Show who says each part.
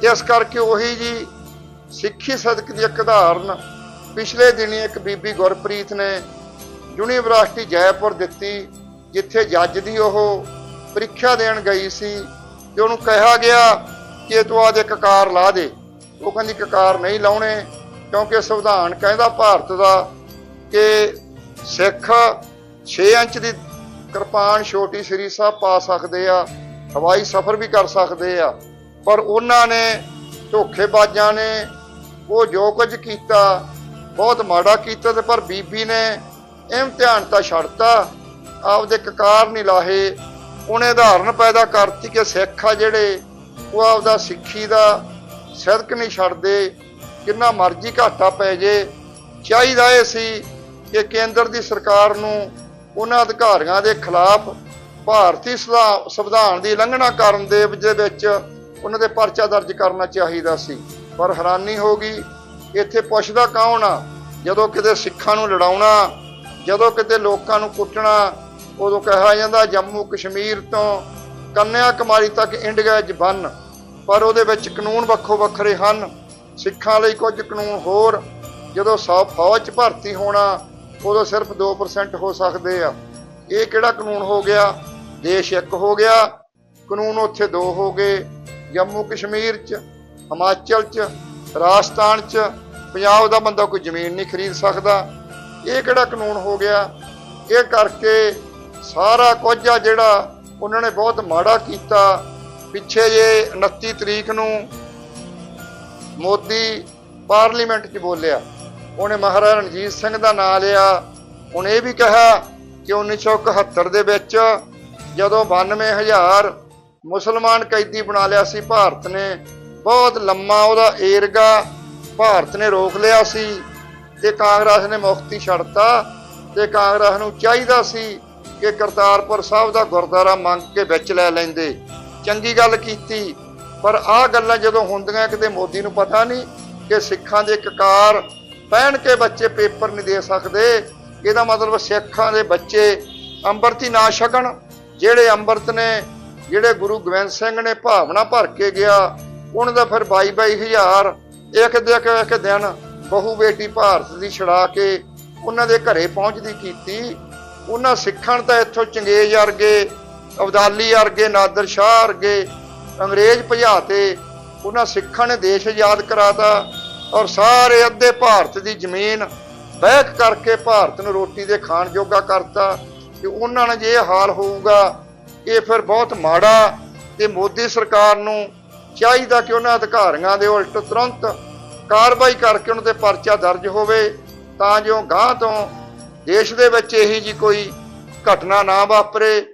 Speaker 1: ਜਿਸ ਕਰਕੇ ਉਹੀ ਜੀ ਸਿੱਖੀ ਸਦਕ ਦੀ ਇੱਕ ਉਦਾਹਰਨ ਪਿਛਲੇ ਦਿਨੀ ਇੱਕ ਬੀਬੀ ਗੁਰਪ੍ਰੀਤ ਨੇ ਯੂਨੀਵਰਸਿਟੀ ਜੈਪੁਰ ਦਿੱਤੀ, ਜਿੱਥੇ ਜੱਜ ਦੀ ਉਹ ਪ੍ਰੀਖਿਆ ਦੇਣ ਗਈ ਸੀ ਤੇ ਉਹਨੂੰ ਕਿਹਾ ਗਿਆ ਕਿ ਤੂੰ ਆਦੇ ਕਕਾਰ ਲਾ ਦੇ। ਉਹ ਕਹਿੰਦੀ ਕਕਾਰ ਨਹੀਂ ਲਾਉਣੇ, ਕਿਉਂਕਿ ਸੰਵਿਧਾਨ ਕਹਿੰਦਾ ਭਾਰਤ ਦਾ ਕਿ ਸਿੱਖ 6 ਇੰਚ ਦੀ ਕਿਰਪਾਨ ਛੋਟੀ ਸ੍ਰੀ ਸਾਹਿਬ ਪਾ ਸਕਦੇ ਆ, ਹਵਾਈ ਸਫ਼ਰ ਵੀ ਕਰ ਸਕਦੇ ਆ। ਪਰ ਉਹਨਾਂ ਨੇ, ਧੋਖੇਬਾਜ਼ਾਂ ਨੇ, ਉਹ ਜੋ ਕੁਝ ਕੀਤਾ, ਬਹੁਤ ਮਾੜਾ ਕੀਤਾ ਤੇ ਪਰ ਬੀਬੀ ਨੇ ਇਮਤਿਹਾਨ ਤਾਂ ਛੱਡਤਾ, ਆਪਦੇ ਕਕਾਰ ਨਹੀਂ ਲਾਹੇ। ਉਹਨੇ ਉਦਾਹਰਨ ਪੈਦਾ ਕਰਤੀ ਕਿ ਸਿੱਖ ਆ ਜਿਹੜੇ, ਉਹ ਆਪਦਾ ਸਿੱਖੀ ਦਾ ਸਦਕ ਨਹੀਂ ਛੱਡਦੇ, ਕਿੰਨਾ ਮਰਜ਼ੀ ਘਾਟਾ ਪੈ ਜੇ। ਚਾਹੀਦਾ ਇਹ ਸੀ ਕਿ ਕੇਂਦਰ ਦੀ ਸਰਕਾਰ ਨੂੰ ਉਹਨਾਂ ਅਧਿਕਾਰੀਆਂ ਦੇ ਖਿਲਾਫ ਭਾਰਤੀ ਸੰਵਿਧਾ- ਸੰਵਿਧਾਨ ਦੀ ਉਲੰਘਣਾ ਕਰਨ ਦੇ ਵਿੱਚ ਉਹਨਾਂ ਦੇ ਪਰਚਾ ਦਰਜ ਕਰਨਾ ਚਾਹੀਦਾ ਸੀ। ਪਰ ਹੈਰਾਨੀ ਹੋ ਗਈ, ਇੱਥੇ ਪੁੱਛਦਾ ਕੌਣ ਆ? ਜਦੋਂ ਕਿਤੇ ਸਿੱਖਾਂ ਨੂੰ ਲੜਾਉਣਾ, ਜਦੋਂ ਕਿਤੇ ਲੋਕਾਂ ਨੂੰ ਕੁੱਟਣਾ, ਉਦੋਂ ਕਿਹਾ ਜਾਂਦਾ ਜੰਮੂ ਕਸ਼ਮੀਰ ਤੋਂ ਕੰਨਿਆ ਕੁਮਾਰੀ ਤੱਕ ਇੰਡੀਆ 'ਚ ਬੰਨ ਪਰ ਉਹਦੇ ਵਿੱਚ ਕਾਨੂੰਨ ਵੱਖੋ ਵੱਖਰੇ ਹਨ। ਸਿੱਖਾਂ ਲਈ ਕੁਝ ਕਾਨੂੰਨ ਹੋਰ, ਜਦੋਂ ਸੌ ਫੌਜ 'ਚ ਭਰਤੀ ਹੋਣਾ, ਉਦੋਂ ਸਿਰਫ 2% ਹੋ ਸਕਦੇ ਆ। ਇਹ ਕਿਹੜਾ ਕਾਨੂੰਨ ਹੋ ਗਿਆ? ਦੇਸ਼ ਇੱਕ ਹੋ ਗਿਆ। ਕਾਨੂੰਨ ਉੱਥੇ ਦੋ ਹੋ ਗਏ। ਜੰਮੂ ਕਸ਼ਮੀਰ 'ਚ, ਹਿਮਾਚਲ 'ਚ, ਰਾਜਸਥਾਨ 'ਚ, ਪੰਜਾਬ ਦਾ ਬੰਦਾ ਕੋਈ ਜ਼ਮੀਨ ਨਹੀਂ ਖਰੀਦ ਸਕਦਾ। ਇਹ ਕਿਹੜਾ ਕਾਨੂੰਨ ਹੋ ਗਿਆ? ਇਹ ਕਰਕੇ ਸਾਰਾ ਕੁਝ ਆ ਜਿਹੜਾ ਉਹਨਾਂ ਨੇ ਬਹੁਤ ਮਾੜਾ ਕੀਤਾ। ਪਿੱਛੇ ਜੇ 29 ਤਰੀਕ ਨੂੰ ਮੋਦੀ ਪਾਰਲੀਮੈਂਟ 'ਚ ਬੋਲਿਆ, ਉਹਨੇ ਮਹਾਰਾਜਾ ਰਣਜੀਤ ਸਿੰਘ ਦਾ ਨਾਂ ਲਿਆ। ਉਹਨੇ ਇਹ ਵੀ ਕਿਹਾ ਕਿ 1971 ਦੇ ਵਿੱਚ ਜਦੋਂ 92000 ਮੁਸਲਮਾਨ ਕੈਦੀ ਬਣਾ ਲਿਆ ਸੀ, ਭਾਰਤ ਨੇ ਬਹੁਤ ਲੰਮਾ ਉਹਦਾ ਏਰਗਾ ਭਾਰਤ ਨੇ ਰੋਕ ਲਿਆ ਸੀ ਤੇ ਕਾਂਗਰਸ ਨੇ ਮੁਕਤੀ ਛੱਡਤਾ ਤੇ ਕਾਂਗਰਸ ਨੂੰ ਚਾਹੀਦਾ ਸੀ ਕਿ ਕਰਤਾਰਪੁਰ ਸਾਹਿਬ ਦਾ ਗੁਰਦੁਆਰਾ ਮੰਗ ਕੇ ਵਿੱਚ ਲੈ ਲੈਂਦੇ। ਚੰਗੀ ਗੱਲ ਕੀਤੀ, ਪਰ ਆਹ ਗੱਲਾਂ ਜਦੋਂ ਹੁੰਦੀਆਂ ਕਿਤੇ ਮੋਦੀ ਨੂੰ ਪਤਾ ਨਹੀਂ ਕਿ ਸਿੱਖਾਂ ਦੇ ਕਕਾਰ ਪਹਿਨ ਕੇ ਬੱਚੇ ਪੇਪਰ ਨਹੀਂ ਦੇ ਸਕਦੇ, ਇਹਦਾ ਮਤਲਬ ਸਿੱਖਾਂ ਦੇ ਬੱਚੇ ਅੰਮ੍ਰਿਤ ਹੀ ਨਾ ਛਕਣ, ਜਿਹੜੇ ਅੰਮ੍ਰਿਤ ਨੇ ਜਿਹੜੇ ਗੁਰੂ ਗੋਬਿੰਦ ਸਿੰਘ ਨੇ ਭਾਵਨਾ ਭਰ ਕੇ ਗਿਆ, ਉਹਨਾਂ ਦਾ ਫਿਰ 22 22 ਹਜ਼ਾਰ ਇੱਕ ਦੇ ਇੱਕ ਦਿਨ ਬਹੂ ਬੇਟੀ ਭਾਰਤ ਦੀ ਛੜਾ ਕੇ ਉਹਨਾਂ ਦੇ ਘਰੇ ਪਹੁੰਚਦੀ ਕੀਤੀ। ਉਹਨਾਂ ਸਿੱਖਾਂ ਤਾਂ ਇੱਥੋਂ ਚੰਗੇਜ਼ ਵਰਗੇ, ਅਬਦਾਲੀ ਵਰਗੇ, ਨਾਦਰ ਸ਼ਾਹ ਵਰਗੇ ਅੰਗਰੇਜ਼ ਭਜਾਤੇ ਉਹਨਾਂ ਸਿੱਖਾਂ ਨੇ ਦੇਸ਼ ਆਜ਼ਾਦ ਕਰਾਤਾ ਔਰ ਸਾਰੇ ਅੱਧੇ ਭਾਰਤ ਦੀ ਜ਼ਮੀਨ ਬਹਿਕ ਕਰਕੇ ਭਾਰਤ ਨੂੰ ਰੋਟੀ ਦੇ ਖਾਣ ਜੋਗਾ ਕਰਤਾ। ਕਿ ਉਹਨਾਂ ਨਾਲ ਜੇ ਹਾਲ ਹੋਊਗਾ ਇਹ ਫਿਰ ਬਹੁਤ ਮਾੜਾ ਤੇ ਮੋਦੀ ਸਰਕਾਰ ਨੂੰ ਚਾਹੀਦਾ ਕਿ ਉਹਨਾਂ ਅਧਿਕਾਰੀਆਂ ਦੇ ਉਲਟ ਤੁਰੰਤ ਕਾਰਵਾਈ ਕਰਕੇ ਉਹਨਾਂ ਤੇ ਪਰਚਾ ਦਰਜ ਹੋਵੇ, ਤਾਂ ਜੋ ਗਾਂ ਤੋਂ ਦੇਸ਼ ਦੇ ਵਿੱਚ ਇਹੀ ਜੀ ਕੋਈ ਘਟਨਾ ਨਾ ਵਾਪਰੇ।